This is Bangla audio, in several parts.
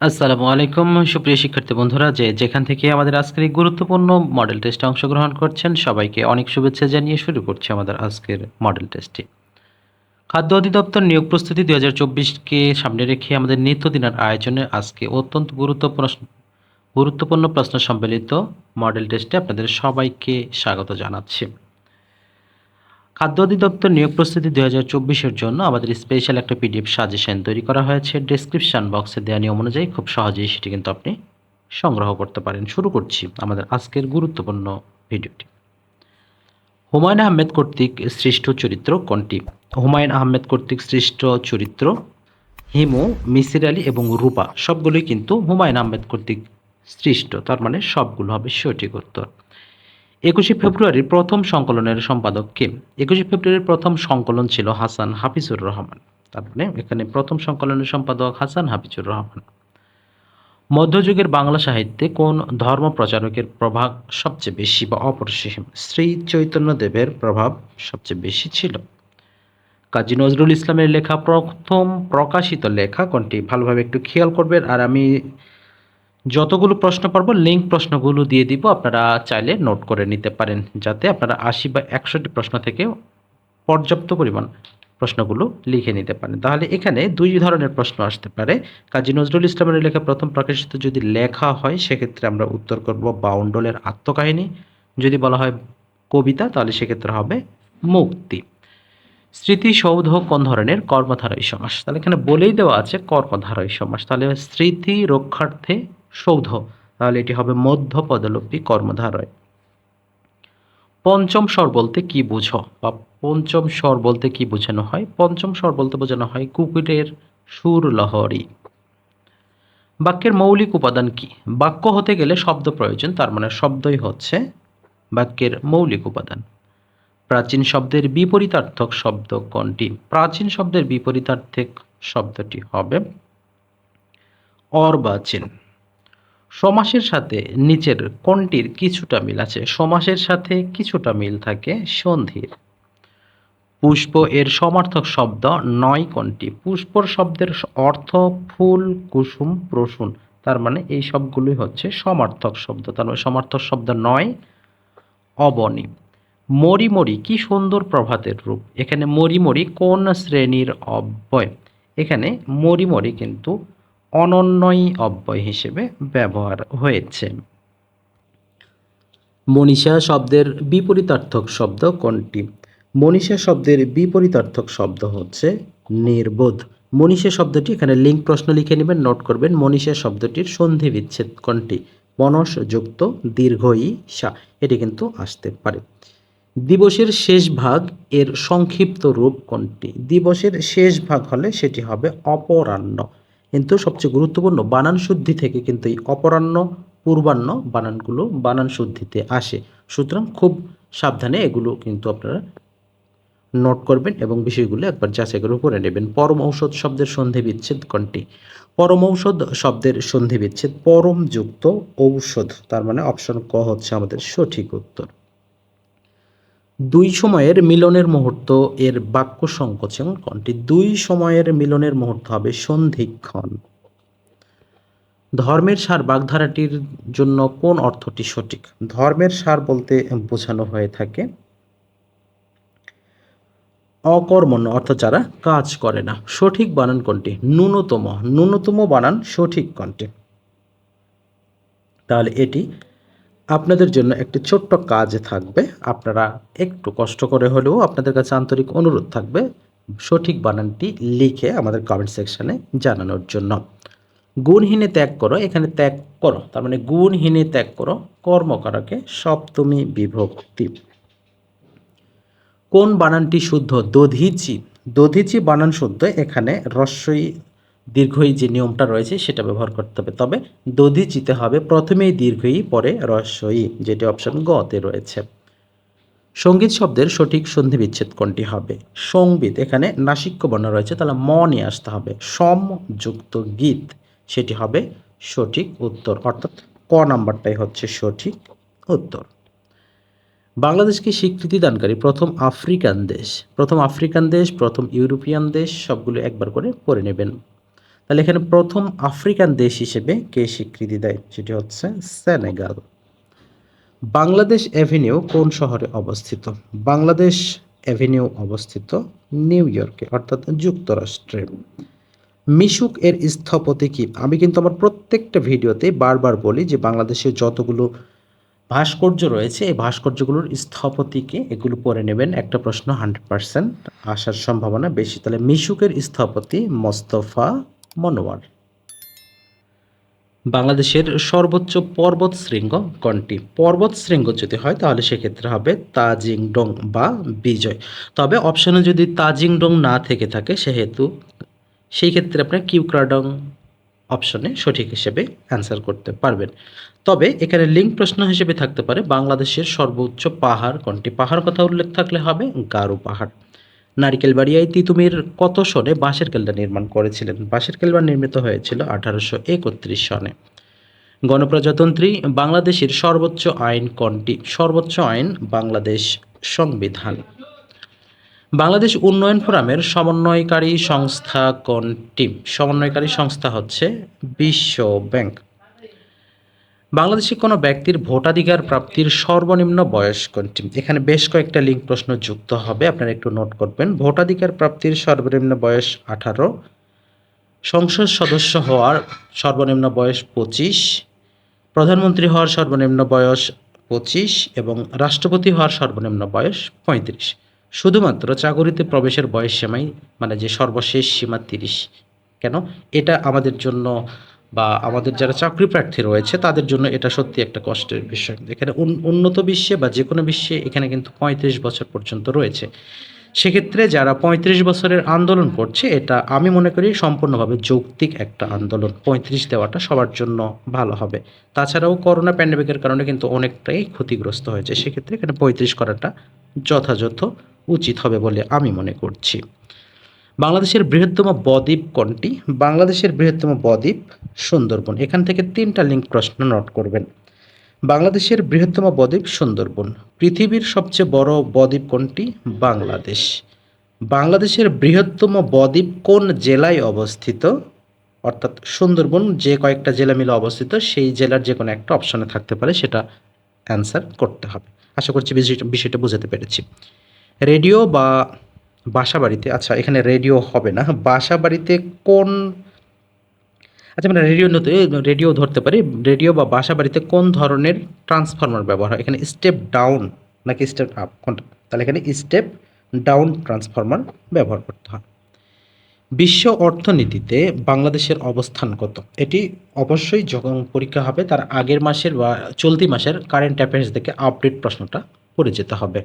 আসসালামু আলাইকুম, সুপ্রিয় শিক্ষার্থী বন্ধুরা, যে যেখান থেকে আমাদের আজকের এই গুরুত্বপূর্ণ মডেল টেস্টে অংশগ্রহণ করছেন, সবাইকে অনেক শুভেচ্ছা জানিয়ে শুরু করছি আমাদের আজকের মডেল টেস্টটি। খাদ্য অধিদপ্তর নিয়োগ প্রস্তুতি দু হাজার চব্বিশকে সামনে রেখে আমাদের নিত্যদিনের আয়োজনে আজকে অত্যন্ত গুরুত্বপূর্ণ গুরুত্বপূর্ণ প্রশ্ন সম্বলিত মডেল টেস্টে আপনাদের সবাইকে স্বাগত জানাচ্ছি। খাদ্য অধিদপ্তর নিয়োগ প্রস্তুতি দুই হাজার চব্বিশের জন্য আমাদের স্পেশাল একটা পিডিএফ সাজেশন তৈরি করা হয়েছে। ডেসক্রিপশন বক্সে দেওয়া নিয়ম অনুযায়ী খুব সহজেই সেটি কিন্তু আপনি সংগ্রহ করতে পারেন। শুরু করছি আমাদের আজকের গুরুত্বপূর্ণ ভিডিওটি। হুমায়ুন আহমেদ কর্তৃক সৃষ্ট চরিত্র কোনটি? হুমায়ুন আহমেদ কর্তৃক সৃষ্ট চরিত্র হিমু, মিসির আলী এবং রূপা। সবগুলোই কিন্তু হুমায়ুন আহমেদ কর্তৃক সৃষ্ট। তার মানে সবগুলো হবে সঠিক উত্তর। একুশে ফেব্রুয়ারির প্রথম সংকলনের সম্পাদক কে? একুশে ফেব্রুয়ারির প্রথম সংকলন ছিল হাসান হাফিজুর রহমান। তার মানে এখানে প্রথম সংকলনের সম্পাদক হাসান হাফিজুর রহমান। মধ্যযুগের বাংলা সাহিত্যে কোন ধর্ম প্রচারকের প্রভাব সবচেয়ে বেশি বা অপরিসীম? শ্রী চৈতন্যদেবের প্রভাব সবচেয়ে বেশি ছিল। কাজী নজরুল ইসলামের লেখা প্রথম প্রকাশিত লেখা কোনটি? ভালোভাবে একটু খেয়াল করবেন। আর আমি যতগুলো প্রশ্ন পারব লিঙ্ক প্রশ্নগুলো দিয়ে দিব। আপনারা চাইলে নোট করে নিতে পারেন, যাতে আপনারা আশি বা একষট্টি প্রশ্ন থেকে পর্যাপ্ত পরিমাণ প্রশ্নগুলো লিখে নিতে পারেন। তাহলে এখানে দুই ধরনের প্রশ্ন আসতে পারে। কাজী নজরুল ইসলামের লেখা প্রথম প্রকাশিত যদি লেখা হয়, সেক্ষেত্রে আমরা উত্তর করব বাউন্ডলের আত্মকাহিনী। যদি বলা হয় কবিতা, তাহলে সেক্ষেত্রে হবে মুক্তি। স্মৃতিসৌধ কোন ধরনের? কর্মধারয় সমাস। তাহলে এখানে বলেই দেওয়া আছে কর্মধারয় সমাস। তাহলে স্মৃতি রক্ষার্থে সৌধ। তাহলে এটি হবে মধ্য পদলোপী কর্মধারয়। পঞ্চম স্বর বলতে কি বুঝো? বা পঞ্চম স্বর বলতে কি বোঝানো হয়? পঞ্চম স্বর বলতে বোঝানো হয় কুকুরের সুর লহরী। বাক্যের মৌলিক উপাদান কি? বাক্য হতে গেলে শব্দ প্রয়োজন, তার মানে শব্দই হচ্ছে বাক্যের মৌলিক উপাদান। প্রাচীন শব্দের বিপরীতার্থক শব্দ কোনটি? প্রাচীন শব্দের বিপরীতার্থক শব্দটি হবে অর্বাচীন। সমাসের সাথে নিচের কোনটির কিছুটা মিল আছে। সমাসের সাথে কিছুটা মিল থাকে সন্ধির। পুষ্প এর সমার্থক শব্দ নয় কোনটি পুষ্পর শব্দের অর্থ ফুল, কুসুম, প্রসূন। তার মানে এই সবগুলোই হচ্ছে সমার্থক শব্দ। তার মানে সমার্থক শব্দ নয়, অবনী। মরি মরি কি সুন্দর প্রভাতের রূপ। এখানে মরি মরি কোন শ্রেণির অব্যয়? এখানে মরি মরি কিন্তু অনন্যই অব্যয় হিসেবে ব্যবহার হয়েছে। মনীষা শব্দের বিপরীতার্থক শব্দ কোনটি? মনীষা শব্দের বিপরীতার্থক শব্দ হচ্ছে নির্বোধ। মনীষা শব্দটি এখানে লিঙ্ক প্রশ্ন লিখে নেবেন, নোট করবেন। মনীষা শব্দটির সন্ধি বিচ্ছেদ কোনটি? মনস যুক্ত দীর্ঘ ই সা, এটি কিন্তু আসতে পারে। দিবসের শেষ ভাগ এর সংক্ষিপ্ত রূপ কোনটি? দিবসের শেষ ভাগ হলে সেটি হবে অপরাহ্ন। কিন্তু সবচেয়ে গুরুত্বপূর্ণ বানান শুদ্ধি থেকে কিন্তু এই অপরাহ্ন, পূর্বাহ্ন বানানগুলো বানান শুদ্ধিতে আসে। সুতরাং খুব সাবধানে এগুলো কিন্তু আপনারা নোট করবেন এবং বিষয়গুলো একবার যাচাই করে করে নেবেন। পরম ঔষধ শব্দের সন্ধি বিচ্ছেদ কোনটি? পরম ঔষধ শব্দের সন্ধি বিচ্ছেদ পরম যুক্ত ঔষধ। তার মানে অপশন ক হচ্ছে আমাদের সঠিক উত্তর। দুই সময়ের মিলনের মুহূর্ত এর বাক্য সংকোচন কোনটি দুই সময়ের মিলনের মুহূর্ত হবে সন্ধিক্ষণ। ধর্মের সার বাগধারাটির জন্য কোন অর্থটি সঠিক? ধর্মের সার বলতে বোঝানো হয়ে থাকে অকর্মণ্য অর্থাৎ যারা কাজ করে না। সঠিক বানান কোনটি? ন্যূনতম। ন্যূনতম বানান সঠিক কোনটি তাহলে এটি আপনাদের জন্য একটি ছোট্ট কাজ থাকবে। আপনারা একটু কষ্ট করে হলেও আপনাদের কাছে আন্তরিক অনুরোধ থাকবে সঠিক বানানটি লিখে আমাদের কমেন্ট সেকশানে জানানোর জন্য। গুণহীনে ত্যাগ করো, এখানে ত্যাগ করো। তার মানে গুণহীনে ত্যাগ করো, কর্মকারকে সপ্তমী বিভক্তি। কোন বানানটি শুদ্ধ? দধিচি। দধিচি বানান শুদ্ধ, এখানে রস্যই দীর্ঘই যে নিয়মটা রয়েছে সেটা ব্যবহার করতে হবে। তবে দধি দধিচিতে হবে, প্রথমেই দীর্ঘই পরে রস্যই যেটি অপশন গতে রয়েছে। সংগীত শব্দের সঠিক সন্ধি বিচ্ছেদ কোনটি হবে? সংগীত এখানে নাসিক্য বর্ণ রয়েছে, তাহলে ম নিয়ে আসতে হবে। সম যুক্ত গীত, সেটি হবে সঠিক উত্তর, অর্থাৎ ক নাম্বারটাই হচ্ছে সঠিক উত্তর। বাংলাদেশকে স্বীকৃতি দানকারী, প্রথম আফ্রিকান দেশ। প্রথম আফ্রিকান দেশ, প্রথম ইউরোপিয়ান দেশ, সবগুলো একবার করে পড়ে নেবেন। তাহলে এখানে প্রথম আফ্রিকান দেশ হিসেবে কে স্বীকৃতি দেয়? সেটি হচ্ছে সেনেগাল। বাংলাদেশ অ্যাভিনিউ কোন শহরে অবস্থিত? বাংলাদেশ অ্যাভিনিউ অবস্থিত নিউ ইয়র্কে, অর্থাৎ যুক্তরাষ্ট্রে। মিশুক এর স্থপতি কি? আমি কিন্তু আমার প্রত্যেকটা ভিডিওতে বারবার বলি যে বাংলাদেশের যতগুলো ভাস্কর্য রয়েছে, এই ভাস্কর্যগুলোর স্থপতিকে এগুলো পড়ে নেবেন। একটা প্রশ্ন, হান্ড্রেড পার্সেন্ট আসার সম্ভাবনা বেশি। তাহলে মিশুকের স্থপতি মোস্তফা মনোয়ার বাংলাদেশের সর্বোচ্চ পর্বত শৃঙ্গ কোনটি? পর্বত শৃঙ্গ যদি হয়, তাহলে সেক্ষেত্রে হবে তাজিং ডং বা বিজয়। তবে অপশানে যদি তাজিং ডং না থেকে থাকে, সেহেতু সেই ক্ষেত্রে আপনার কিউক্রাডং অপশনে সঠিক হিসেবে অ্যান্সার করতে পারবেন। তবে এখানে লিঙ্ক প্রশ্ন হিসেবে থাকতে পারে, বাংলাদেশের সর্বোচ্চ পাহাড় কোনটি? পাহাড় কথা উল্লেখ থাকলে হবে গারো পাহাড়। নারিকেল বাড়িয়ায় তিতুমির কত সনে বাঁশের কেল্লা নির্মাণ করেছিলেন? বাঁশের কেল্লা নির্মিত হয়েছিল আঠারোশো একত্রিশ সনে। গণপ্রজাতন্ত্রী বাংলাদেশের সর্বোচ্চ আইন কোনটি? সর্বোচ্চ আইন বাংলাদেশ সংবিধান। বাংলাদেশ উন্নয়ন ফোরামের সমন্বয়কারী সংস্থা কোনটি? সমন্বয়কারী সংস্থা হচ্ছে বিশ্ব ব্যাংক। বাংলাদেশে কোনো ব্যক্তির ভোটাধিকার প্রাপ্তির সর্বনিম্ন বয়স কোনটি? এখানে বেশ কয়েকটা লিঙ্ক প্রশ্ন যুক্ত হবে, আপনারা একটু নোট করবেন। ভোটাধিকার প্রাপ্তির সর্বনিম্ন বয়স আঠারো, সংসদ সদস্য হওয়ার সর্বনিম্ন বয়স পঁচিশ, প্রধানমন্ত্রী হওয়ার সর্বনিম্ন বয়স পঁচিশ এবং রাষ্ট্রপতি হওয়ার সর্বনিম্ন বয়স পঁয়ত্রিশ। শুধুমাত্র চাকরিতে প্রবেশের বয়স সীমাই মানে যে সর্বশেষ সীমা তিরিশ, কেন? এটা আমাদের জন্য বা আমাদের যারা চাকরি প্রার্থী রয়েছে, তাদের জন্য এটা সত্যি একটা কষ্টের বিষয়। এখানে উন- উন্নত বিশ্বে বা যে কোনো বিশ্বে এখানে কিন্তু পঁয়ত্রিশ বছর পর্যন্ত রয়েছে। সেক্ষেত্রে যারা পঁয়ত্রিশ বছরের আন্দোলন করছে, এটা আমি মনে করি সম্পূর্ণভাবে যৌক্তিক একটা আন্দোলন। পঁয়ত্রিশ দেওয়াটা সবার জন্য ভালো হবে। তাছাড়াও করোনা প্যান্ডেমিকের কারণে কিন্তু অনেকটাই ক্ষতিগ্রস্ত হয়েছে। সেক্ষেত্রে এখানে পঁয়ত্রিশ করাটা যথাযথ উচিত হবে বলে আমি মনে করছি। বাংলাদেশের বৃহত্তম বদ্বীপ কোনটি? বাংলাদেশের বৃহত্তম বদ্বীপ সুন্দরবন। এখান থেকে তিনটা লিঙ্ক প্রশ্ন নোট করবেন। বাংলাদেশের বৃহত্তম বদ্বীপ সুন্দরবন। পৃথিবীর সবচেয়ে বড় বদ্বীপ কোনটি? বাংলাদেশ। বাংলাদেশের বৃহত্তম বদ্বীপ কোন জেলায় অবস্থিত? অর্থাৎ সুন্দরবন যে কয়েকটা জেলা মিলে অবস্থিত, সেই জেলার যে কোনো একটা অপশনে থাকতে পারে, সেটা অ্যান্সার করতে হবে। আশা করছি বিষয়টা বুঝাতে পেরেছি। রেডিও বা বাসা বাড়িতে আচ্ছা এখানে রেডিও হবে না। বাসা বাড়িতে কোন আচ্ছা মানে রেডিও নতুন রেডিও ধরতে পারি। রেডিও বা বাসা বাড়িতে কোন ধরনের ট্রান্সফরমার ব্যবহার হয়? এখানে স্টেপ ডাউন নাকি স্টেপ আপ কোনটা? তাহলে এখানে স্টেপ ডাউন ট্রান্সফরমার ব্যবহার করতে হয়। বিশ্ব অর্থনীতিতে বাংলাদেশের অবস্থান কত? এটি অবশ্যই যখন পরীক্ষা হবে, তার আগের মাসের বা চলতি মাসের কারেন্ট অ্যাফেয়ার্স থেকে আপডেট প্রশ্নটা পড়ে যেতে হবে।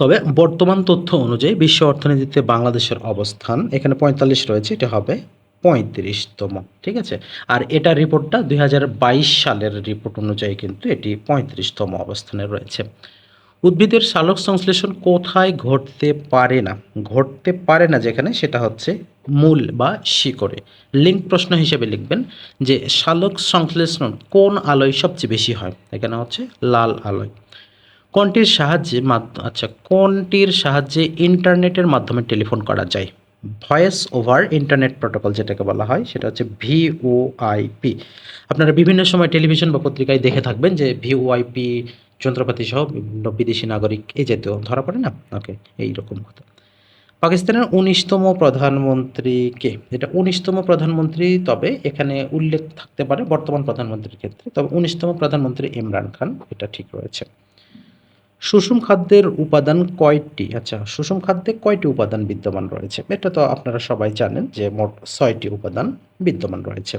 তবে বর্তমান তথ্য অনুযায়ী বিশ্ব অর্থনীতিতে বাংলাদেশের অবস্থান এখানে পঁয়তাল্লিশ রয়েছে, এটা হবে পঁয়ত্রিশতম, ঠিক আছে? আর এটা রিপোর্টটা দু হাজার বাইশ সালের রিপোর্ট অনুযায়ী কিন্তু এটি পঁয়ত্রিশতম অবস্থানে রয়েছে। উদ্ভিদের সালোক সংশ্লেষণ কোথায় ঘটতে পারে না? ঘটতে পারে না যেখানে, সেটা হচ্ছে মূল বা শিকড়ে। লিঙ্ক প্রশ্ন হিসেবে লিখবেন যে, সালোক সংশ্লেষণ কোন আলোয় সবচেয়ে বেশি হয়? এখানে হচ্ছে লাল আলোয়। কোনটির সাহায্যে আচ্ছা কোনটির সাহায্যে ইন্টারনেটের মাধ্যমে টেলিফোন করা যায়? ভয়েস ওভার ইন্টারনেট প্রোটোকল যেটাকে বলা হয়, সেটা হচ্ছে ভিওআইপি। আপনারা বিভিন্ন সময় টেলিভিশন বা পত্রিকায় দেখে থাকবেন যে ভিওআইপি, যন্ত্রপাতি সহ বিভিন্ন বিদেশি নাগরিক এই জাতীয় ধরা পড়ে না? ওকে এইরকম কথা। পাকিস্তানের উনিশতম প্রধানমন্ত্রী কে? এটা উনিশতম প্রধানমন্ত্রী, তবে এখানে উল্লেখ থাকতে পারে বর্তমান প্রধানমন্ত্রীর ক্ষেত্রে, তবে উনিশতম প্রধানমন্ত্রী ইমরান খান, এটা ঠিক রয়েছে। সুষম খাদ্যের উপাদান কয়টি? আচ্ছা সুষম খাদ্যে কয়টি উপাদান বিদ্যমান রয়েছে? এটা তো আপনারা সবাই জানেন যে মোট ছয়টি উপাদান বিদ্যমান রয়েছে।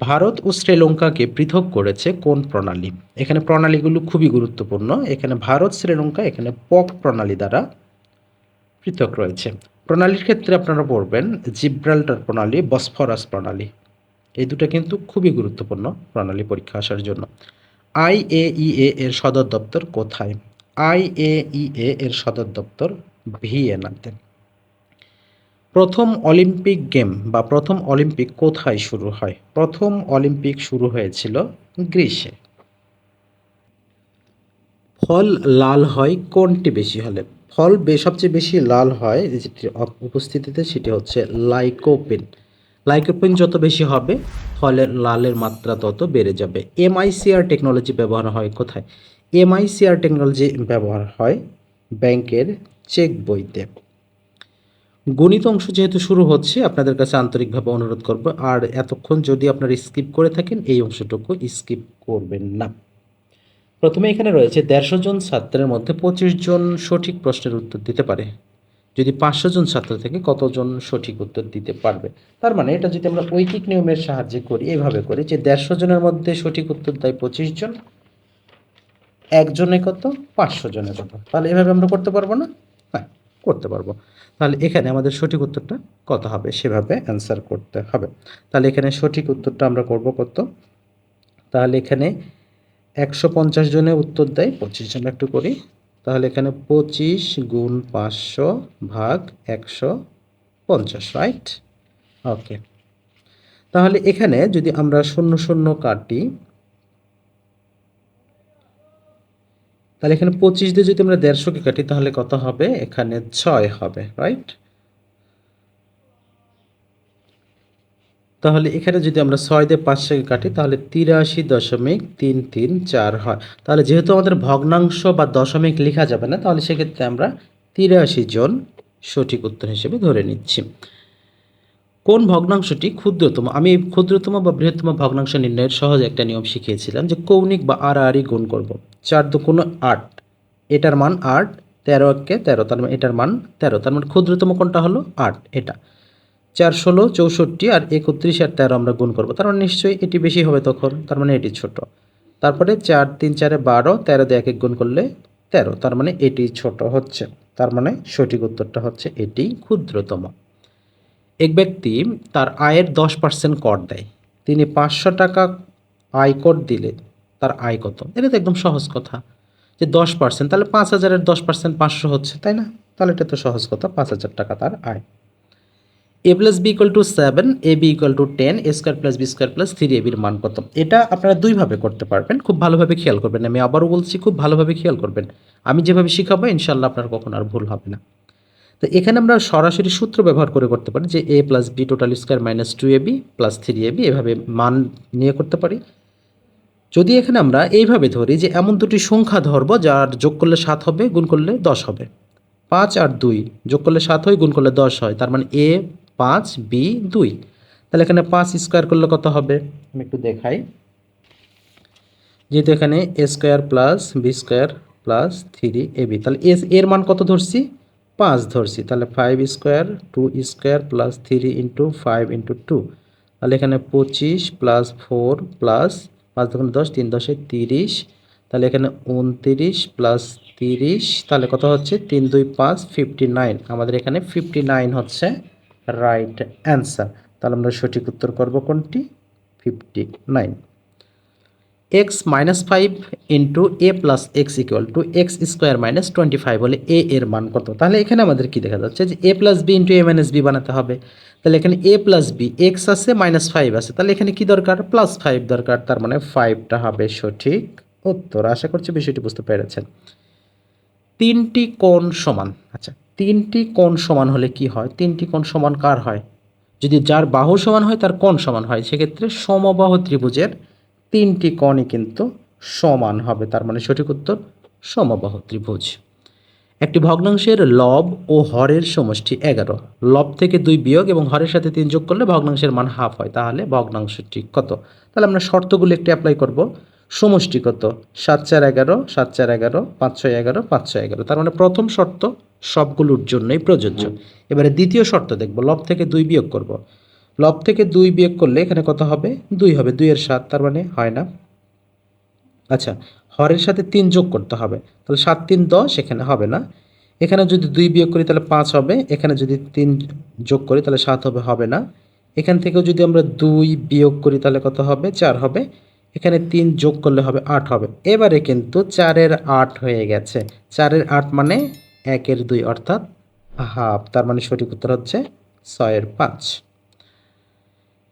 ভারত ও শ্রীলঙ্কাকে পৃথক করেছে কোন প্রণালী? এখানে প্রণালীগুলো খুবই গুরুত্বপূর্ণ। এখানে ভারত, শ্রীলঙ্কা, এখানে পক প্রণালী দ্বারা পৃথক রয়েছে। প্রণালীর ক্ষেত্রে আপনারা পড়বেন জিব্রাল্টার প্রণালী, বসফরাস প্রণালী। এই দুটো কিন্তু খুবই গুরুত্বপূর্ণ প্রণালী পরীক্ষা আসার জন্য। আইএইএ এর সদর দপ্তর কোথায়? আইএইএ এর সদর দপ্তর ভিয়েনাতে। প্রথম অলিম্পিক গেম বা প্রথম অলিম্পিক কোথায় শুরু হয়? প্রথম অলিম্পিক শুরু হয়েছিল গ্রীষ্মে ফল লাল হয় কোনটি বেশি হলে? ফল সবচেয়ে বেশি লাল হয় যেটি উপস্থিতিতে সেটি হচ্ছে লাইকোপিন। লাইকোপিন যত বেশি হবে ফলের লালের মাত্রা তত বেড়ে যাবে। এমআইসিআর টেকনোলজি ব্যবহার হয় কোথায়? এমআইসিআর টেকনোলজি ব্যবহার হয় ব্যাংকের চেক বইতে। গণিত অংশ যেহেতু শুরু হচ্ছে, আপনাদের কাছে আন্তরিকভাবে অনুরোধ করব, আর এতক্ষণ যদি আপনারা স্কিপ করে থাকেন, এই অংশটুকু স্কিপ করবেন না। প্রথমে এখানে রয়েছে দেড়শো জন ছাত্রের মধ্যে পঁচিশ জন সঠিক প্রশ্নের উত্তর দিতে পারে। যদি পাঁচশো জন ছাত্র থেকে, কতজন সঠিক উত্তর দিতে পারবে? তার মানে এটা যদি আমরা ঐকিক নিয়মের সাহায্যে করি, এভাবে করি যে দেড়শো জনের মধ্যে সঠিক উত্তর দেয় পঁচিশ জন, একজনে কত? পাঁচশো জনে কত? তাহলে এভাবে আমরা করতে পারব না? হ্যাঁ করতে পারব। তাহলে এখানে আমাদের সঠিক উত্তরটা কত হবে? সেভাবে অ্যান্সার করতে হবে। তাহলে এখানে সঠিক উত্তরটা আমরা করব কত? তাহলে এখানে একশো পঞ্চাশ জনে উত্তর দেয়, পঁচিশ জন একটু করি তাহলে এখানে পঁচিশ গুণ পাঁচশো ভাগ একশো পঞ্চাশ রাইট ওকে তাহলে এখানে যদি আমরা শূন্য শূন্য কাটি, তাহলে এখানে পঁচিশ দিয়ে যদি আমরা দেড়শোকে কাটি, তাহলে কত হবে? এখানে ছয় হবে রাইট তাহলে এখানে যদি আমরা ছয় দিয়ে পাঁচশোকে কাটি, তাহলে তিরাশি দশমিক তিন তিন চার হয়। তাহলে যেহেতু আমাদের ভগ্নাংশ বা দশমিক লেখা যাবে না, তাহলে সেক্ষেত্রে আমরা তিরাশি জন সঠিক উত্তর হিসেবে ধরে নিচ্ছি। কোন ভগ্নাংশটি ক্ষুদ্রতম? আমি এই ক্ষুদ্রতম বা বৃহত্তম ভগ্নাংশ নির্ণয়ের সহজ একটা নিয়ম শিখিয়েছিলাম যে কৌণিক বা আড়াআড়ি গুণ করব। চার দু দুগুণ আট, এটার মান আট, তেরো একে তেরো, তার মানে এটার মান তেরো, তার মানে ক্ষুদ্রতম কোনটা হলো আট, এটা। চার ষোলো, চৌষট্টি আর একত্রিশ আর তেরো আমরা গুণ করব। তার মানে নিশ্চয়ই এটি বেশি হবে তখন, তার মানে এটি ছোট। তারপরে চার, তিন, চারে বারো, তেরো দিয়ে এক এক গুণ করলে তেরো, তার মানে এটি ছোট হচ্ছে। তার মানে সঠিক উত্তরটা হচ্ছে এটি ক্ষুদ্রতম। এক ব্যক্তি তার আয়ের দশ পার্সেন্ট কর দেয়। তিনি পাঁচশো টাকা আয় কর দিলে তার আয় কত? এটা তো একদম সহজ কথা। যে দশ পার্সেন্ট, তাহলে পাঁচ হাজারের দশ পার্সেন্ট পাঁচশো হচ্ছে, তাই না? তাহলে এটা তো সহজ কথা, পাঁচ হাজার টাকা তার আয়। A plus B equal to seven A B equal to ten A square plus B square plus three A বির মান কত? এটা আপনারা দুইভাবে করতে পারবেন। খুব ভালোভাবে খেয়াল করবেন। আমি আবারও বলছি, খুব ভালোভাবে খেয়াল করবেন। আমি যেভাবে শিখাবো ইনশাল্লাহ আপনার কখনো আর ভুল হবে না। তো এখানে আমরা সরাসরি সূত্র ব্যবহার করে করতে পারি যে A plus B total square minus two A B plus three A B এভাবে মান নিয়ে করতে পারি। যদি এখানে আমরা এইভাবে ধরি যে এমন দুটি সংখ্যা ধরবো, যার যোগ করলে সাত হবে, গুণ করলে দশ হবে। পাঁচ আর দুই যোগ করলে সাত হয়, গুণ করলে দশ হয়। তার মানে এ পাঁচ বি দুই। তাহলে এখানে পাঁচ স্কোয়ার করলে কত হবে? আমি একটু দেখাই। যেহেতু এখানে A square plus B square plus three A B. তাহলে এস, এর মান কত ধরছি? পাঁচ ধরছি। তাহলে five square, two square plus three into five into two. তাহলে এখানে পঁচিশ প্লাস ফোর প্লাস পাঁচ দোকানে দশ, তিন দশে তিরিশ। তাহলে এখানে উনতিরিশ প্লাস তিরিশ। তাহলে কত হচ্ছে? তিন দুই পাঁচ, ফিফটি নাইন। আমাদের এখানে ফিফটি নাইন হচ্ছে। Right answer. তাহলে আমরা সঠিক উত্তর করব কোনটি? Fifty nine. X minus five into A plus X equal to X square minus twenty five হলে এ এর মান কত? তাহলে এখানে আমাদের কি দেখা যাচ্ছে যে A plus B into A minus B বানাতে হবে। তাহলে এখানে এ প্লাস বি, এক্স আছে, মাইনাস ফাইভ আছে। তাহলে এখানে কি দরকার? প্লাস ফাইভ দরকার। তার মানে ফাইভটা হবে সঠিক উত্তর। আশা করছি বিষয়টি বুঝতে পেরেছেন। তিনটি কোণ সমান। আচ্ছা তিনটি কোণ সমান হলে কি হয়? তিনটি কোণ সমান কার হয়? যদি যার বাহু সমান হয়, তার কোণ সমান হয়। সেক্ষেত্রে সমবাহু ত্রিভুজের তিনটি কোণই কিন্তু সমান হবে। তার মানে সঠিক উত্তর, সমবাহু ত্রিভুজ। একটি ভগ্নাংশের লব ও হরের সমষ্টি এগারো। লব থেকে দুই বিয়োগ এবং হরের সাথে তিন যোগ করলে ভগ্নাংশের মান হাফ হয়। তাহলে ভগ্নাংশটি কত? তাহলে আমরা শর্তগুলো একটু অ্যাপ্লাই করব। সমষ্টি কত সাত চার এগারো সাত চার এগারো পাঁচ ছয় এগারো পাঁচ ছয় এগারো। তার মানে প্রথম শর্ত সবগুলোর জন্যই প্রযোজ্য। এবারে দ্বিতীয় শর্ত দেখব লব থেকে দুই বিয়োগ করব। লব থেকে দুই বিয়োগ করলে এখানে কত হবে? দুই হবে দুইয়ের সাত তার মানে হয় না। আচ্ছা হরের সাথে তিন যোগ করতে হবে তাহলে সাত তিন দশ এখানে হবে না। এখানে যদি দুই বিয়োগ করি তাহলে পাঁচ হবে। এখানে যদি তিন যোগ করি তাহলে সাত হবে হবে না। এখান থেকেও যদি আমরা দুই বিয়োগ করি তাহলে কত হবে? চার হবে। এখানে তিন যোগ করলে হবে আট হবে। এবারে কিন্তু চারের আট হয়ে গেছে। চারের আট মানে একের দুই অর্থাৎ হাফ, তার মানে সঠিক উত্তর হচ্ছে ছয়ের পাঁচ।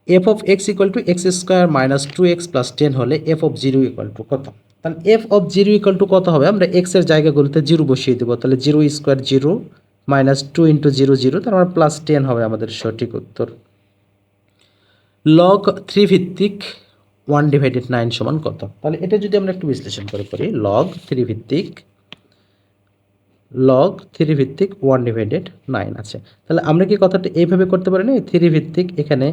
F of X equal to X square minus two X plus ten হলে F of zero equal to কত? তাহলে F of zero equal to কত হবে? আমরা এক্সের জায়গাগুলোতে জিরো বসিয়ে দেবো। তাহলে zero square zero minus two into zero zero তার মানে প্লাস টেন হবে আমাদের সঠিক উত্তর। লগ থ্রি ভিত্তিক ওয়ান ডিভাইডেড নাইন সমান কত? তাহলে এটা যদি আমরা একটু বিশ্লেষণ করে করি লগ থ্রি ভিত্তিক লগ থ্রি ভিত্তিক ওয়ান ডিভাইডেড নাইন আছে। তাহলে আমরা কি কথাটা এইভাবে করতে পারি না? থ্রি ভিত্তিক এখানে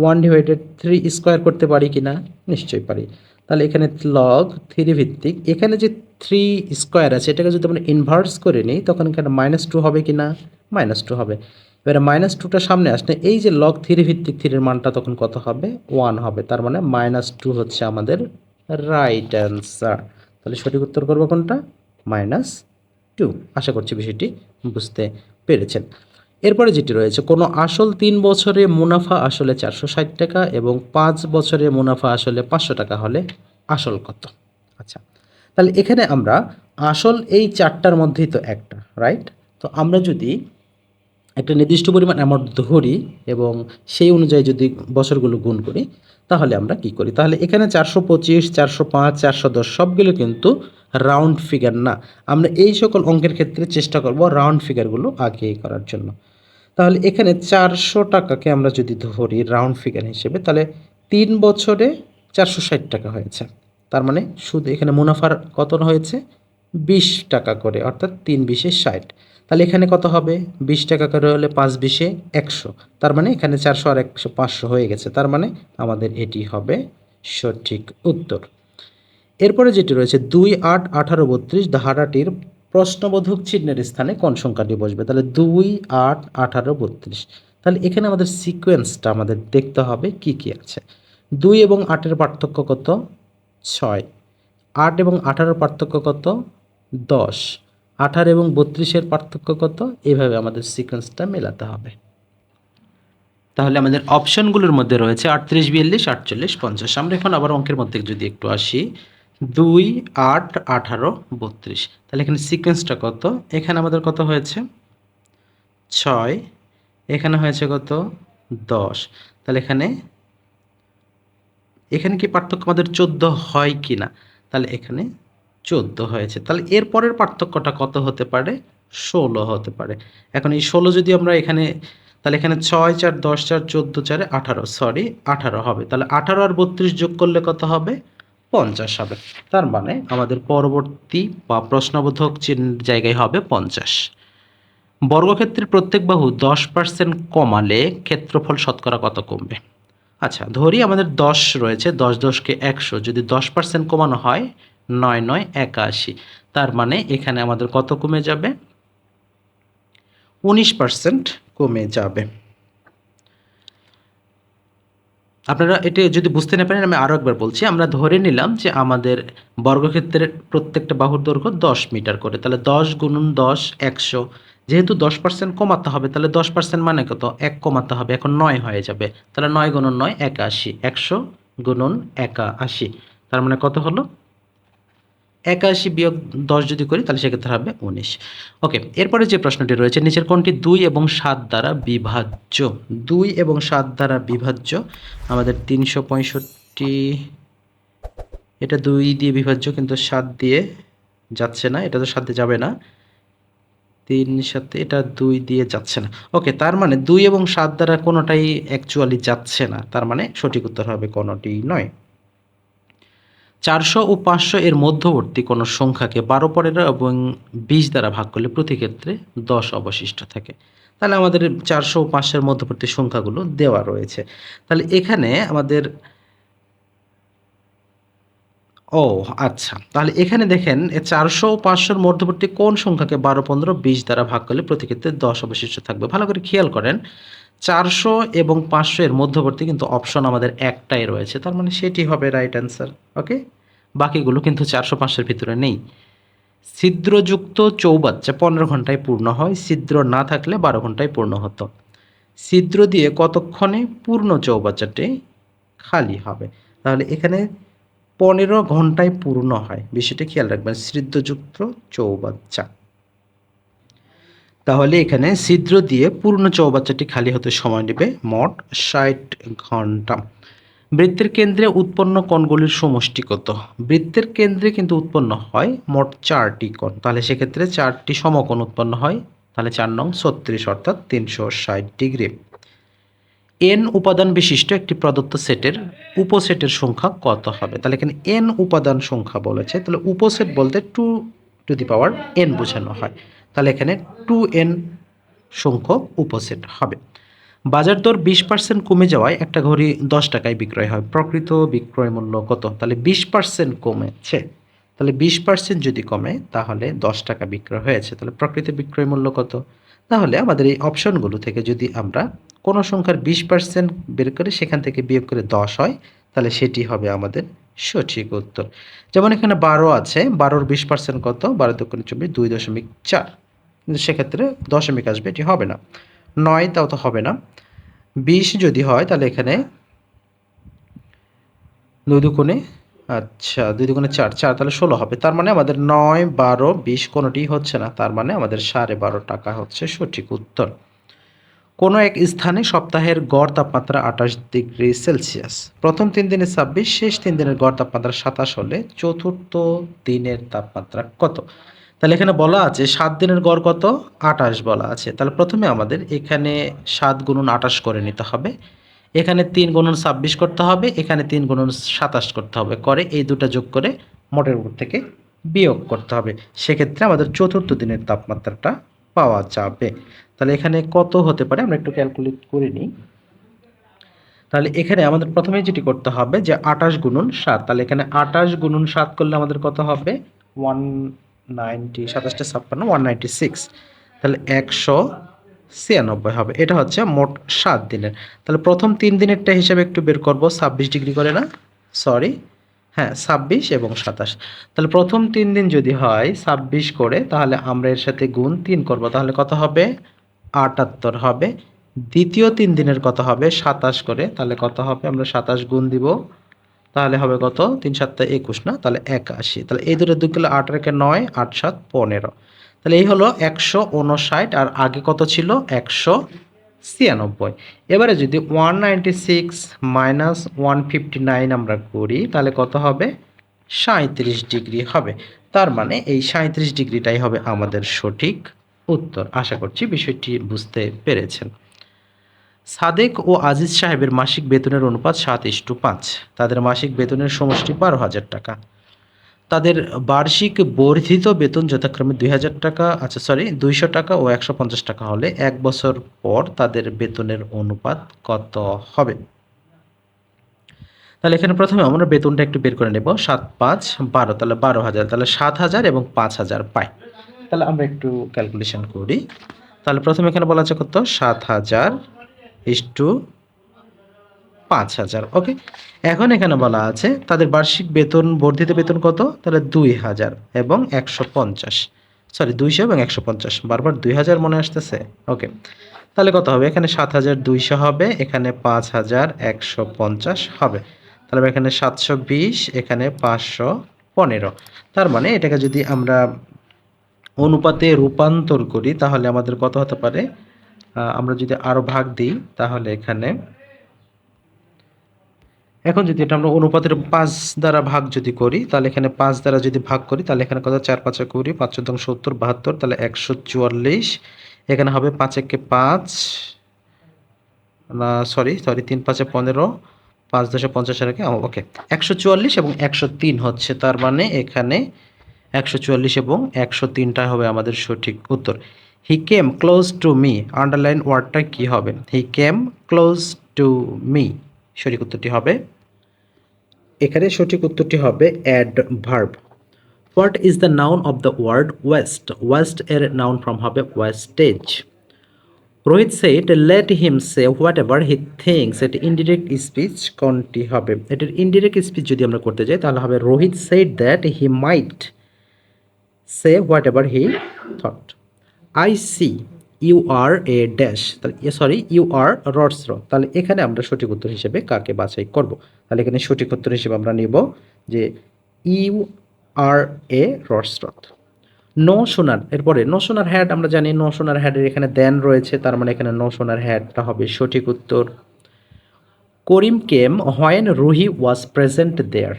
ওয়ান ডিভাইডেড থ্রি স্কোয়ার করতে পারি কি না? নিশ্চয়ই পারি। তাহলে এখানে লগ থ্রি ভিত্তিক এখানে যে থ্রি স্কোয়ার আছে, এটাকে যদি আমরা ইনভার্স করে নিই, তখন এখানে মাইনাস টু হবে কি না? মাইনাস টু হবে। এবারে মাইনাস টুটা সামনে আসলে এই যে লগ থ্রি ভিত্তিক থ্রির মানটা তখন কত হবে? ওয়ান হবে, তার মানে মাইনাস টু হচ্ছে আমাদের রাইট অ্যান্সার তাহলে সঠিক উত্তর করব কোনটা? মাইনাস টু আশা করছি বিষয়টি বুঝতে পেরেছেন। এরপরে যেটি রয়েছে, কোনো আসল তিন বছরে মুনাফা আসলে চারশো ষাট টাকা এবং পাঁচ বছরে মুনাফা আসলে পাঁচশো টাকা হলে আসল কত? আচ্ছা তাহলে এখানে আমরা আসল এই চারটার মধ্যেই তো একটা রাইট তো আমরা যদি একটা নির্দিষ্ট পরিমাণ অ্যামাউন্ট ধরি এবং সেই অনুযায়ী যদি বছরগুলো গুণ করি, তাহলে আমরা কি করি? তাহলে এখানে চারশো পঁচিশ, চারশো পাঁচ, চারশো দশ সবগুলো কিন্তু রাউন্ড ফিগার না। আমরা এই সকল অঙ্কের ক্ষেত্রে চেষ্টা করব রাউন্ড ফিগারগুলো আগে করার জন্য। তাহলে এখানে চারশো টাকাকে আমরা যদি ধরি রাউন্ড ফিগার হিসেবে, তাহলে তিন বছরে চারশো ষাট টাকা হয়েছে। তার মানে শুধু এখানে মুনাফার কত হয়েছে? বিশ টাকা করে, অর্থাৎ তিন বিশে ষাট। তাহলে এখানে কত হবে? বিশ টাকা করে হলে পাঁচ বিশে একশো। তার মানে এখানে চারশো আর একশো পাঁচশো হয়ে গেছে। তার মানে আমাদের এটি হবে সঠিক উত্তর। এরপরে যেটি রয়েছে, দুই আট আঠারো বত্রিশ, ধারাটির প্রশ্নবোধক চিহ্নের স্থানে কোন সংখ্যাটি বসবে? তাহলে দুই আট আঠারো বত্রিশ। তাহলে এখানে আমাদের সিকোয়েন্সটা আমাদের দেখতে হবে কি কি আছে। দুই এবং আটের পার্থক্য কত? ছয়। আট এবং আঠারোর পার্থক্য কত? দশ। আঠারো এবং বত্রিশের পার্থক্য কত? এভাবে আমাদের সিকোয়েন্সটা মেলাতে হবে। তাহলে আমাদের অপশনগুলোর মধ্যে রয়েছে আটত্রিশ, বিয়াল্লিশ, আটচল্লিশ, পঞ্চাশ। আমরা এখন আবার অঙ্কের মধ্যে যদি একটু আসি, দুই, আট, আঠারো, বত্রিশ। তাহলে এখানে সিকোয়েন্সটা কত? এখানে আমাদের কত হয়েছে? ছয়। এখানে হয়েছে কত? দশ। তাহলে এখানে এখানে কি পার্থক্য আমাদের চোদ্দ হয় কি না তাহলে এখানে চোদ্দ হয়েছে। তাহলে এর পরের পার্থক্যটা কত হতে পারে? ষোলো হতে পারে। এখন এই ষোলো যদি আমরা এখানে, তাহলে এখানে ছয়, চার, দশ, চার, চোদ্দ, চারে, আঠারো সরি আঠারো হবে। তাহলে আঠারো আর বত্রিশ যোগ করলে কত হবে? পঞ্চাশ হবে। তার মানে আমাদের পরবর্তী বা প্রশ্নবোধক জায়গায় হবে পঞ্চাশ। বর্গক্ষেত্রের প্রত্যেক বাহু দশ পার্সেন্ট কমালে ক্ষেত্রফল শতকরা কত কমবে? আচ্ছা ধরি আমাদের দশ রয়েছে, দশ দশকে একশো। যদি দশ পার্সেন্ট কমানো হয় নয় নয় একাশি। তার মানে এখানে আমাদের কত কমে যাবে? উনিশ পার্সেন্ট কমে যাবে। আপনারা এটা যদি বুঝতে না পারেন, আমি আরও একবার বলছি, আমরা ধরে নিলাম যে আমাদের বর্গক্ষেত্রের প্রত্যেকটা বাহুর দৈর্ঘ্য দশ মিটার করে। তাহলে দশ গুণন দশ একশো। যেহেতু দশ পার্সেন্ট কমাতে হবে, তাহলে দশ পার্সেন্ট মানে কত? এক কমাতে হবে। এখন নয় হয়ে যাবে। তাহলে নয় গুণন নয় একাশি। একশো গুণন একাশি। তার মানে কত হলো? একাশি বিয়োগ দশ যদি করি, তাহলে সেক্ষেত্রে হবে উনিশ। ওকে, এরপরে যে প্রশ্নটি রয়েছে, নিচের কোনটি দুই এবং সাত দ্বারা বিভাজ্য? দুই এবং সাত দ্বারা বিভাজ্য, আমাদের তিনশো পঁয়ষট্টি, এটা দুই দিয়ে বিভাজ্য, কিন্তু সাত দিয়ে যাচ্ছে না, এটা তো দিয়ে যাবে না। তিন সাথে এটা দুই দিয়ে যাচ্ছে না। ওকে, তার মানে দুই এবং সাত দ্বারা কোনোটাই অ্যাকচুয়ালি যাচ্ছে না, তার মানে সঠিক উত্তর হবে কোনোটি নয়। চারশো ও পাঁচশো এর মধ্যবর্তী কোনো সংখ্যাকে বারো পরের এবং বিশ দ্বারা ভাগ করলে প্রতি ক্ষেত্রে দশ অবশিষ্ট থাকে। তাহলে আমাদের চারশো ও পাঁচশোর মধ্যবর্তী সংখ্যাগুলো দেওয়া রয়েছে। তাহলে এখানে আমাদের ও আচ্ছা। তাহলে এখানে দেখেন চারশো ও পাঁচশোর মধ্যবর্তী কোন সংখ্যাকে বারো, পনেরো, বিশ দ্বারা ভাগ করলে প্রতি ক্ষেত্রে দশ অবশিষ্ট থাকবে। ভালো করে খেয়াল করেন। চারশো এবং পাঁচশো এর মধ্যবর্তী কিন্তু অপশন আমাদের একটাই রয়েছে। তার মানে সেটি হবে রাইট অ্যান্সার ওকে বাকিগুলো কিন্তু চারশো পাঁচশোর ভিতরে নেই। ছিদ্রযুক্ত চৌবাচ্চা পনেরো ঘন্টায় পূর্ণ হয়, ছিদ্র না থাকলে বারো ঘন্টায় পূর্ণ হতো। ছিদ্র দিয়ে কতক্ষণে পূর্ণ চৌবাচ্চাটি খালি হবে? তাহলে এখানে পনেরো ঘন্টায় পূর্ণ হয়। বিষয়টি খেয়াল রাখবেন, ছিদ্রযুক্ত চৌবাচ্চা তাহলে এখানে ছিদ্র দিয়ে পূর্ণ চৌবাচ্চাটি খালি হতে সময় নেবে মোট ষাট ঘণ্টা। বৃত্তের কেন্দ্রে উৎপন্ন কণগুলির সমষ্টি কত? বৃত্তের কেন্দ্রে কিন্তু উৎপন্ন হয় মোট চারটি কণ। তাহলে সেক্ষেত্রে চারটি সমকোণ উৎপন্ন হয়। তাহলে চার নং ছত্রিশ অর্থাৎ তিনশো ষাট ডিগ্রি। এন উপাদান বিশিষ্ট একটি প্রদত্ত সেটের উপসেটের সংখ্যা কত হবে? তাহলে এখানে এন উপাদান সংখ্যা বলেছে। তাহলে উপসেট বলতে two to the power n বোঝানো হয়। তাহলে এখানে টু এন সংখ্যক উপসেট হবে। বাজার দর বিশ পার্সেন্ট কমে যাওয়ায় একটা ঘড়ি দশ টাকায় বিক্রয় হয়। প্রকৃত বিক্রয় মূল্য কত? তাহলে বিশ পার্সেন্ট কমেছে। তাহলে বিশ পার্সেন্ট যদি কমে, তাহলে দশ টাকা বিক্রয় হয়েছে। তাহলে প্রকৃত বিক্রয় মূল্য কত? তাহলে আমাদের এই অপশনগুলো থেকে যদি আমরা কোনো সংখ্যার বিশ পার্সেন্ট বের করে সেখান থেকে বিয়োগ করে দশ হয়, তাহলে সেটি হবে আমাদের সঠিক উত্তর। যেমন এখানে বারো আছে, বারোর বিশ পার্সেন্ট কত? বারো দক্ষিণ চব্বিশ, দুই দশমিক চার। কিন্তু সেক্ষেত্রে দশমিক আসবে, এটি হবে না। নয় তাও তো হবে না। বিশ যদি হয়, তাহলে এখানে দুই দুগুণে আচ্ছা দুই দুগুণে চার চার তাহলে ষোলো হবে। তার মানে আমাদের নয়, বারো, বিশ কোনোটি হচ্ছে না। তার মানে আমাদের সাড়ে বারো টাকা হচ্ছে সঠিক উত্তর। কোনো এক স্থানে সপ্তাহের গড় তাপমাত্রা আঠাশ ডিগ্রি সেলসিয়াস। প্রথম তিন দিনে ছাব্বিশ, শেষ তিন দিনের গড় তাপমাত্রা সাতাশ হলে চতুর্থ দিনের তাপমাত্রা কত? তাহলে এখানে বলা আছে সাত দিনের গড় কত? আটাশ বলা আছে। তাহলে প্রথমে আমাদের এখানে সাত গুণন আটাশ করে নিতে হবে। এখানে তিন গুণন ছাব্বিশ করতে হবে, এখানে তিন গুণন সাতাশ করতে হবে। করে এই দুটো যোগ করে মোটের উপর থেকে বিয়োগ করতে হবে। সেক্ষেত্রে আমাদের চতুর্থ দিনের তাপমাত্রাটা পাওয়া যাবে। তাহলে এখানে কত হতে পারে আমরা একটু ক্যালকুলেট করে নিই। তাহলে এখানে আমাদের প্রথমে যেটি করতে হবে যে আটাশ গুণন সাত। তাহলে এখানে আটাশ গুণন সাত করলে আমাদের কত হবে? ওয়ান নাইনটি, সাতাশটা ছাপ্পান্ন ওয়ান নাইনটি সিক্স তাহলে একশো ছিয়ানব্বই হবে। এটা হচ্ছে মোট সাত দিনের। তাহলে প্রথম তিন দিনেরটা হিসাবে একটু বের করব। ছাব্বিশ ডিগ্রি করে না? সরি হ্যাঁ ছাব্বিশ এবং সাতাশ। তাহলে প্রথম তিন দিন যদি হয় ছাব্বিশ করে, তাহলে আমরা এর সাথে গুণ তিন করব। তাহলে কত হবে? আটাত্তর হবে। দ্বিতীয় তিন দিনের কত হবে? সাতাশ করে। তাহলে কত হবে? আমরা সাতাশ গুণ দিব তাহলে হবে কত? তিন সাতটা একুশ না? তাহলে একাশি। তাহলে এই দুটো দুই কিলো আট রেখে নয়, আট সাত পনেরো। তাহলে এই হলো একশো উনষাট আর আগে কত ছিল? একশো ছিয়ানব্বই। এবারে যদি one ninety six minus one fifty nine আমরা করি, তাহলে কত হবে? সাঁত্রিশ ডিগ্রি হবে। তার মানে এই সাঁত্রিশ ডিগ্রিটাই হবে আমাদের সঠিক উত্তর। আশা করছি বিষয়টি বুঝতে পেরেছেন। সাদেক ও আজিজ সাহেবের মাসিক বেতনের অনুপাত সাত ইস্টু পাঁচ। তাদের মাসিক বেতনের সমষ্টি বারো হাজার টাকা। তাদের বার্ষিক বর্ধিত বেতন যথাক্রমে দুই হাজার টাকা আচ্ছা সরি দুইশো টাকা ও একশো পঞ্চাশ টাকা হলে এক বছর পর তাদের বেতনের অনুপাত কত হবে? তাহলে এখানে প্রথমে আমরা বেতনটা একটু বের করে নেব। সাত পাঁচ বারো, তাহলে বারো হাজার, তাহলে সাত হাজার এবং পাঁচ হাজার পাই। তাহলে আমরা একটু ক্যালকুলেশন করি। তাহলে প্রথমে এখানে বলা আছে কত? সাত হাজার ইস টু পাঁচ হাজার। ওকে এখন এখানে বলা আছে, তাদের বার্ষিক বেতন, বর্ধিত বেতন কত? তাহলে দুই হাজার এবং একশো পঞ্চাশ। সরি দুইশো এবং একশো পঞ্চাশ। বারবার দুই হাজার মনে আসতেছে। ওকে তাহলে কত হবে? এখানে সাত হাজার দুইশো হবে, এখানে পাঁচ হাজার একশো পঞ্চাশ হবে। তাহলে এখানে সাতশো বিশ, এখানে পাঁচশো পনেরো। তার মানে এটাকে যদি আমরা অনুপাতে রূপান্তর করি, তাহলে আমাদের কত হতে পারে? আমরা যদি আরও ভাগ দিই, তাহলে এখানে এখন যদি এটা আমরা অনুপাতের পাঁচ দ্বারা ভাগ যদি করি, তাহলে এখানে পাঁচ দ্বারা যদি ভাগ করি, তাহলে এখানে কত? চার পাঁচে কুড়ি, পাঁচ চোদ্দ, সত্তর, বাহাত্তর, তাহলে একশো চুয়াল্লিশ। এখানে হবে পাঁচ একে পাঁচ, না সরি সরি তিন পাঁচে পনেরো, পাঁচ দশে পঞ্চাশ রেখে ওকে, একশো চুয়াল্লিশ এবং একশো তিন হচ্ছে, তার মানে এখানে একশো চুয়াল্লিশ এবং একশো তিনটা হবে আমাদের সঠিক উত্তর। He came close to me underline ওয়ার্ডটা কী হবে? He came close to me সঠিক উত্তরটি হবে? এখানে সঠিক উত্তরটি হবে adverb what is the noun of the word waste waste এর নাউন ফর্ম হবে wastage Rohit said let him say whatever he thinks এটি ইনডিরেক্ট স্পিচ কোনটি হবে? এটির ইনডিরেক্ট স্পিচ যদি আমরা করতে যাই, তাহলে হবে Rohit said that he might say whatever he thought I see you are a dash তাহলে সরি ইউ আর রডস্র তাহলে এখানে আমরা সঠিক উত্তর হিসেবে কাকে বাছাই করব? তাহলে এখানে সঠিক উত্তর হিসেবে আমরা নিব যে you are A রডস্রথ no sooner এরপরে নো সোনার হ্যাড আমরা জানি নো সোনার হ্যাডের এখানে দেন রয়েছে, তার মানে এখানে নো সোনার হ্যাডটা হবে সঠিক উত্তর। Karim came, when Ruhi was present there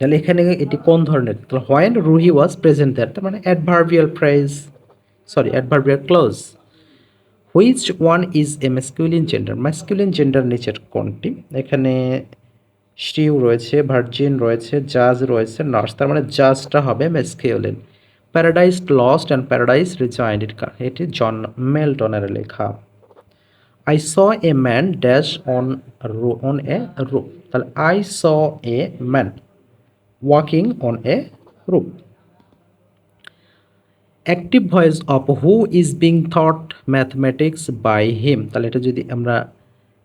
তাহলে এখানে এটি কোন ধরনের? When Ruhi was present there তার মানে adverbial phrase sorry adverbial clause which one is a masculine gender masculine gender নিচের কোনটি? এখানে স্টিউ রয়েছে ভার্জিন রয়েছে জাজ রয়েছে নার্স তার মানে জাজটা হবে masculine Paradise Lost and Paradise regained এটি জন মেলটনের লেখা। I saw a man dash on row on a rope তাহলে I saw a man walking on a rope active voice of who is being taught mathematics by him তাহলে এটা যদি আমরা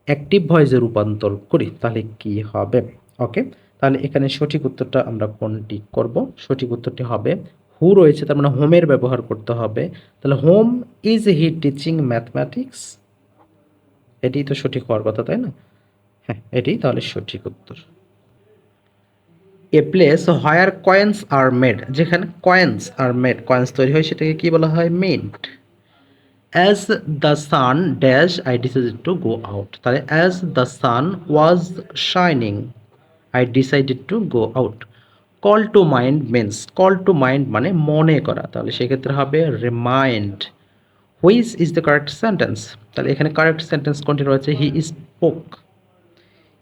অ্যাক্টিভ ভয়েসে রূপান্তর করি, তাহলে কি হবে? ওকে তাহলে এখানে সঠিক উত্তরটা আমরা কোনটি করব? সঠিক উত্তরটি হবে হু রয়েছে, তার মানে হোমের ব্যবহার করতে হবে। তাহলে whom is he teaching mathematics এটি তো সঠিক হওয়ার কথা, তাই না? হ্যাঁ এটি তাহলে সঠিক উত্তর। A place where coins are made যেখানে কয়েন্স আর মেড কয়েন্স তৈরি হয় সেটাকে কি বলা হয়? Mint as the sun dash I decided to go out তাহলে as the sun was shining I decided to go out call to mind means call to mind মানে মনে করা। তাহলে সেক্ষেত্রে হবে remind which is the correct sentence তাহলে এখানে কারেক্ট সেন্টেন্স কোনটি রয়েছে? He is spoke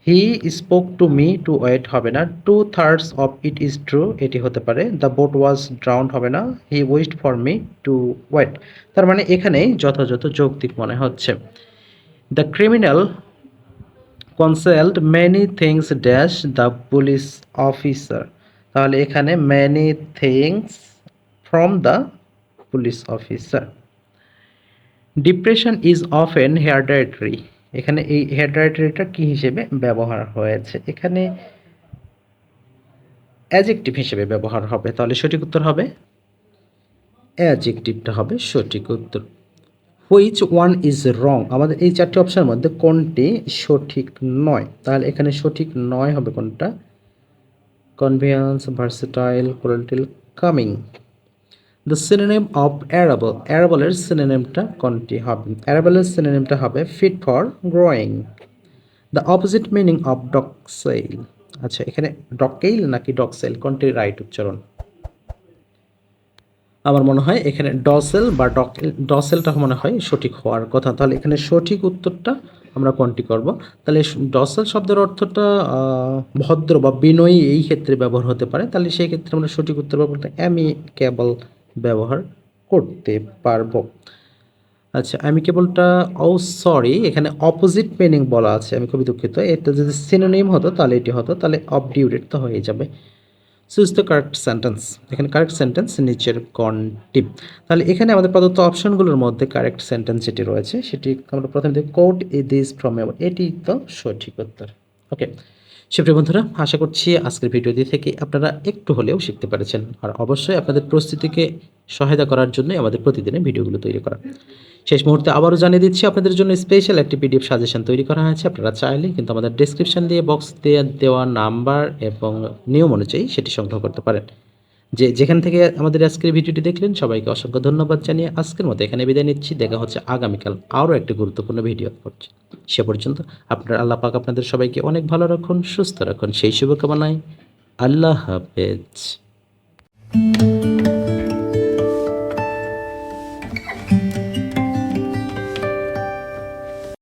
he spoke to me to wait হবে না। Two thirds of it is true এটি হতে পারে। দ্য বোট ওয়াজ ড্রাউন্ড হবে না। He West for me to wait তার মানে এখানেই যথাযথ যৌক্তিক মনে হচ্ছে। The criminal consult many things dash the police officer তাহলে এখানে many things from the police officer depression is often hereditary এখানে এই হেয়ারডাইটারিটা কি হিসেবে ব্যবহার হয়েছে? এখানে অ্যাজেক্টিভ হিসেবে ব্যবহার হবে। তাহলে সঠিক উত্তর হবে? অ্যাজেক্টিভটা হবে সঠিক উত্তর। হুইচ ওয়ান ইজ রং আমাদের এই চারটি অপশনের মধ্যে কোনটি সঠিক নয়? তাহলে এখানে সঠিক নয় হবে কোনটা? Convenience versatile কোরালটিল coming the synonym of arable অ্যারাবলের সিনোনেমটা কোনটি হবে? অ্যারাবলের সিনোনেমটা হবে fit for growing the opposite meaning of docile আচ্ছা এখানে ডকেইল নাকি ডকসেল কোনটি রাইট উচ্চারণ? আমার মনে হয় এখানে ডসেল বা ডকেল ডসেলটা মনে হয় সঠিক হওয়ার কথা। তাহলে এখানে সঠিক উত্তরটা আমরা কোনটি করব? তাহলে ডসেল শব্দের অর্থটা ভদ্র বা বিনয়ী এই ক্ষেত্রে ব্যবহার হতে পারে। তাহলে সেই ক্ষেত্রে আমরা সঠিক উত্তর ব্যবহার অ্যামিকেবল। ব্যবহার করতে পারব। আচ্ছা আমি কেবলটা, ও, সরি, এখানে অপোজিট মিনিং বলা আছে, আমি খুবই দুঃখিত। এটা যদি সিনোনিম হতো, তাহলে এটি হতো, তাহলে অবডিউটেড তো হয়ে যাবে। সুইচ দ্য কারেক্ট সেন্টেন্স এখানে কারেক্ট সেন্টেন্স নিচের কনটি? তাহলে এখানে আমাদের প্রদত্ত অপশনগুলোর মধ্যে কারেক্ট সেন্টেন্স যেটি রয়েছে, সেটি আমরা প্রথমে কোড ই দিস ফ্রম এটি তো সঠিক উত্তর। ওকে সুপ্রিয় বন্ধুরা, আশা করছি আজকের ভিডিওটি থেকে আপনারা একটু হলেও শিখতে পেরেছেন। আর অবশ্যই আপনাদের প্রস্তুতিকে সহায়তা করার জন্যই আমাদের প্রতিদিনের ভিডিওগুলো তৈরি করা। শেষ মুহূর্তে আবারও জানিয়ে দিচ্ছি, আপনাদের জন্য স্পেশাল একটি পিডিএফ সাজেশন তৈরি করা হয়েছে। আপনারা চাইলে কিন্তু আমাদের ডিসক্রিপশান দিয়ে বক্স দিয়ে দেওয়া নাম্বার এবং নিয়ম অনুযায়ী সেটি সংগ্রহ করতে পারেন। যে যেখান থেকে আমাদের আজকের ভিডিওটি দেখলেন, সবাইকে অসংখ্য ধন্যবাদ জানিয়ে আজকের মতো এখানে বিদায় নিচ্ছি। দেখা হচ্ছে আগামীকাল আরও একটি গুরুত্বপূর্ণ ভিডিও করছে। সে পর্যন্ত আপনার আল্লাহ পাক আপনাদের সবাইকে অনেক ভালো রাখুন, সুস্থ রাখুন। সেই শুভকামনায় আল্লাহ হাফেজ।